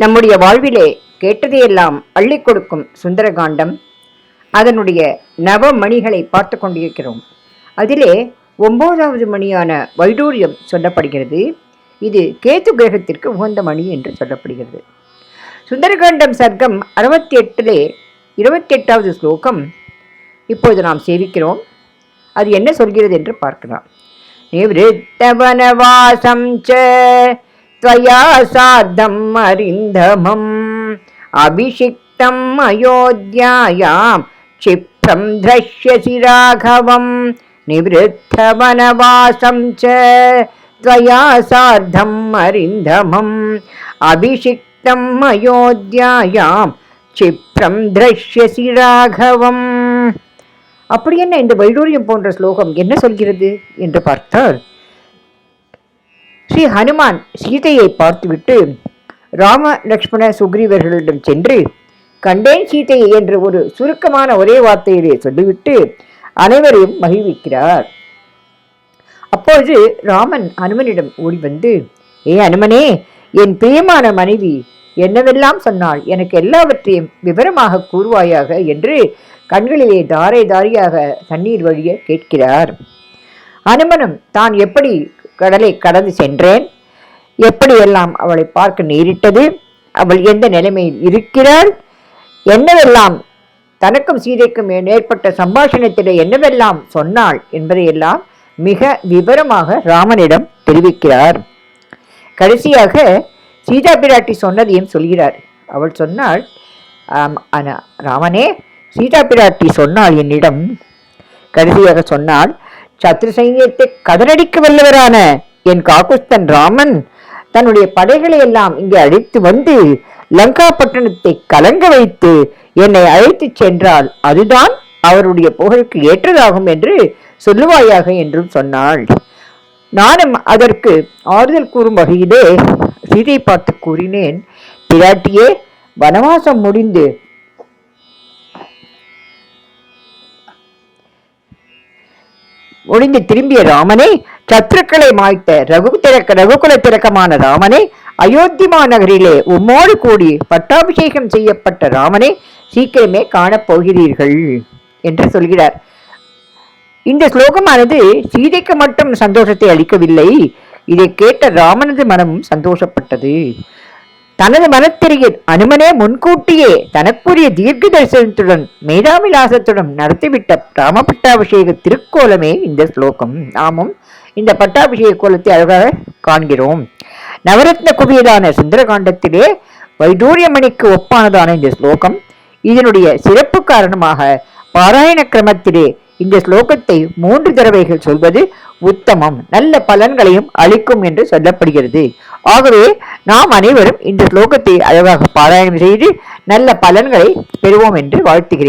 நம்முடைய வாழ்விலே கேட்டதையெல்லாம் அள்ளி கொடுக்கும் சுந்தரகாண்டம். அதனுடைய நவமணிகளை பார்த்து கொண்டிருக்கிறோம். அதிலே ஒம்போதாவது மணியான வைடூரியம் சொல்லப்படுகிறது. இது கேத்து கிரகத்திற்கு உகந்த மணி என்று சொல்லப்படுகிறது. சுந்தரகாண்டம் சர்க்கம் அறுபத்தி எட்டிலே இருபத்தி எட்டாவது ஸ்லோகம் இப்போது நாம் சேவிக்கிறோம். அது என்ன சொல்கிறது என்று பார்க்கலாம். நிவிருத்தவனவாசம் ச त्वया सार्धम् अरिन्दमम् अभिषिक्तम् अयोध्यायां क्षिप्रं द्रक्ष्यसि राघवम् निवृत्तवनवासं च त्वया सार्धम् अरिन्दमम् अभिषिक्तम् अयोध्यायां क्षिप्रं द्रक्ष्यसि ராகவம் அப்படி என்ன இந்த வைடூரியம் போன்ற ஸ்லோகம் என்ன சொல்கிறது என்று பார்த்தால் ஸ்ரீ ஹனுமான் சீதையை பார்த்துவிட்டு ராம லக்ஷ்மண சுக்ரீவர்களிடம் சென்று கண்டேன் சீதையை என்று ஒரு சுருக்கமான ஒரே வார்த்தையிலே சொல்லிவிட்டு அனைவரையும் மகிழ்விக்கிறார். அப்போது ராமன் அனுமனிடம் ஓடி வந்து ஏ அனுமனே என் பிரியமான மனைவி என்னவெல்லாம் சொன்னால் எனக்கு எல்லாவற்றையும் விவரமாக கூறுவாயாக? என்று கண்களிலே தாரை தாரியாக தண்ணீர் வழிய கேட்கிறார். அனுமனும் தான் எப்படி கடலை கடந்து சென்றேன். எப்படியெல்லாம் அவளை பார்க்க நேரிட்டது? அவள் எந்த நிலைமையில் இருக்கிறாள்? என்னவெல்லாம்? தனக்கும் சீதைக்கும் ஏற்பட்ட சம்பாஷணத்திலே என்னவெல்லாம் சொன்னாள் என்பதையெல்லாம் மிக விவரமாக ராமனிடம் தெரிவிக்கிறார். கடைசியாக சீதா பிராட்டி சொன்னதையும் சொல்கிறார். அவள் சொன்னாள் ராமனே சீதா பிராட்டி சொன்னாள் என்னிடம். கடைசியாக சொன்னாள் சத்ரு சைன்யத்தை கதறடிக்க வல்லவரான என் காக்குஸ்தன் ராமன். தன்னுடைய படைகளை எல்லாம் இங்கே அழைத்து வந்து லங்கா பட்டணத்தை கலங்க வைத்து என்னை அழைத்துச் சென்றால் அதுதான் அவருடைய புகழுக்கு ஏற்றதாகும் என்று சொல்லுவாயாக என்றும் சொன்னாள். நானும் அதற்கு ஆறுதல் கூறும் வகையிலே சீதை பார்த்து கூறினேன். பிராட்டியே வனவாசம் முடிந்து ஒளிந்து திரும்பிய ராமனே சத்ருக்களை மாய்த்த ரகு திறக்க ரகுகுல திறக்கமான ராமனே அயோத்திமா நகரிலே உம்மோடு கூடி பட்டாபிஷேகம் செய்யப்பட்ட ராமனே சீக்கிரமே காணப்போகிறீர்கள் என்று சொல்கிறார். இந்த ஸ்லோகமானது சீதைக்கு மட்டும் சந்தோஷத்தை அளிக்கவில்லை. இதை கேட்ட ராமனது மனமும் சந்தோஷப்பட்டது. தனது மனத்திரையில் அனுமனே முன்கூட்டியே தனக்குரிய தீர்க்க தரிசனத்துடன் மேதாவிலாசத்துடன் நடத்திவிட்ட ராம பட்டாபிஷேக திருக்கோலமே இந்த ஸ்லோகம். நாமும் இந்த பட்டாபிஷேக கோலத்தை அழகாக காண்கிறோம். நவரத்ன குவியதான சுந்தரகாண்டத்திலே வைடூரியமணிக்கு ஒப்பானதான இந்த ஸ்லோகம். இதனுடைய சிறப்பு காரணமாக பாராயண கிரமத்திலே இந்த ஸ்லோகத்தை மூன்று தடவைகள் சொல்வது உத்தமம். நல்ல பலன்களையும் அளிக்கும் என்று சொல்லப்படுகிறது. ஆகவே நாம் அனைவரும் இந்த ஸ்லோகத்தை அழகாக பாராயணம் செய்து நல்ல பலன்களை பெறுவோம் என்று வாழ்த்துகிறேன்.